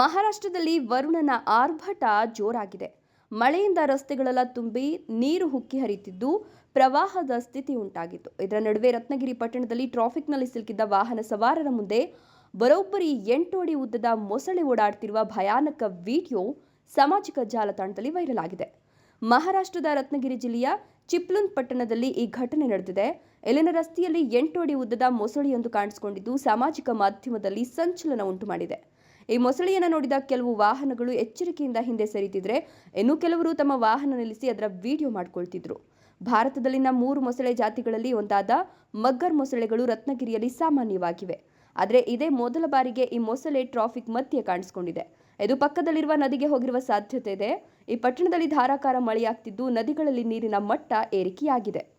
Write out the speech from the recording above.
ಮಹಾರಾಷ್ಟ್ರದಲ್ಲಿ ವರುಣನ ಆರ್ಭಟ ಜೋರಾಗಿದೆ. ಮಳೆಯಿಂದ ರಸ್ತೆಗಳೆಲ್ಲ ತುಂಬಿ ನೀರು ಉಕ್ಕಿ ಹರಿತಿದ್ದು ಪ್ರವಾಹದ ಸ್ಥಿತಿ ಉಂಟಾಗಿತ್ತು. ಇದರ ನಡುವೆ ರತ್ನಗಿರಿ ಪಟ್ಟಣದಲ್ಲಿ ಟ್ರಾಫಿಕ್ನಲ್ಲಿ ಸಿಲುಕಿದ್ದ ವಾಹನ ಸವಾರರ ಮುಂದೆ ಬರೋಬ್ಬರಿ ಎಂಟು ಅಡಿ ಉದ್ದದ ಮೊಸಳೆ ಓಡಾಡ್ತಿರುವ ಭಯಾನಕ ವಿಡಿಯೋ ಸಾಮಾಜಿಕ ಜಾಲತಾಣದಲ್ಲಿ ವೈರಲ್ ಆಗಿದೆ. ಮಹಾರಾಷ್ಟ್ರದ ರತ್ನಗಿರಿ ಜಿಲ್ಲೆಯ ಚಿಪ್ಲುನ್ ಪಟ್ಟಣದಲ್ಲಿ ಈ ಘಟನೆ ನಡೆದಿದೆ. ಇಲ್ಲಿನ ರಸ್ತೆಯಲ್ಲಿ ಎಂಟು ಅಡಿ ಉದ್ದದ ಮೊಸಳೆಯೊಂದು ಕಾಣಿಸಿಕೊಂಡಿದ್ದು ಸಾಮಾಜಿಕ ಮಾಧ್ಯಮದಲ್ಲಿ ಸಂಚಲನ ಉಂಟು ಮಾಡಿದೆ. ಈ ಮೊಸಳೆಯನ್ನು ನೋಡಿದ ಕೆಲವು ವಾಹನಗಳು ಎಚ್ಚರಿಕೆಯಿಂದ ಹಿಂದೆ ಸರಿತಿದ್ರೆ ಇನ್ನು ಕೆಲವರು ತಮ್ಮ ವಾಹನ ನಿಲ್ಲಿಸಿ ಅದರ ವಿಡಿಯೋ ಮಾಡ್ಕೊಳ್ತಿದ್ರು. ಭಾರತದಲ್ಲಿನ ಮೂರು ಮೊಸಳೆ ಜಾತಿಗಳಲ್ಲಿ ಒಂದಾದ ಮಗ್ಗರ್ ಮೊಸಳೆಗಳು ರತ್ನಗಿರಿಯಲ್ಲಿ ಸಾಮಾನ್ಯವಾಗಿವೆ. ಆದರೆ ಇದೇ ಮೊದಲ ಬಾರಿಗೆ ಈ ಮೊಸಳೆ ಟ್ರಾಫಿಕ್ ಮಧ್ಯೆ ಕಾಣಿಸಿಕೊಂಡಿದೆ. ಇದು ಪಕ್ಕದಲ್ಲಿರುವ ನದಿಗೆ ಹೋಗಿರುವ ಸಾಧ್ಯತೆ ಇದೆ. ಈ ಪಟ್ಟಣದಲ್ಲಿ ಧಾರಾಕಾರ ಮಳೆಯಾಗ್ತಿದ್ದು ನದಿಗಳಲ್ಲಿ ನೀರಿನ ಮಟ್ಟ ಏರಿಕೆಯಾಗಿದೆ.